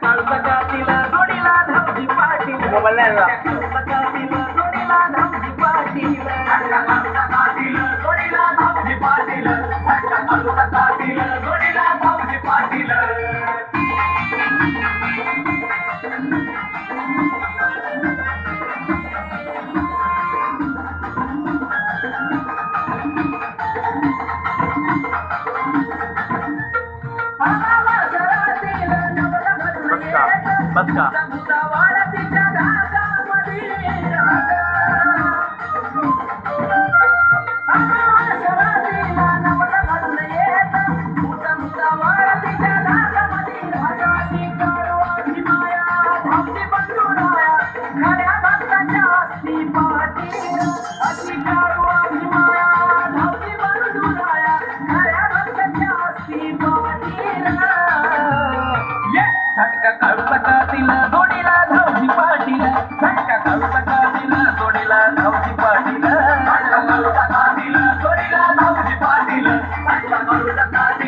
पाटील बस का Thank you. सोडीला धावची Patil सोडीला धावची Patil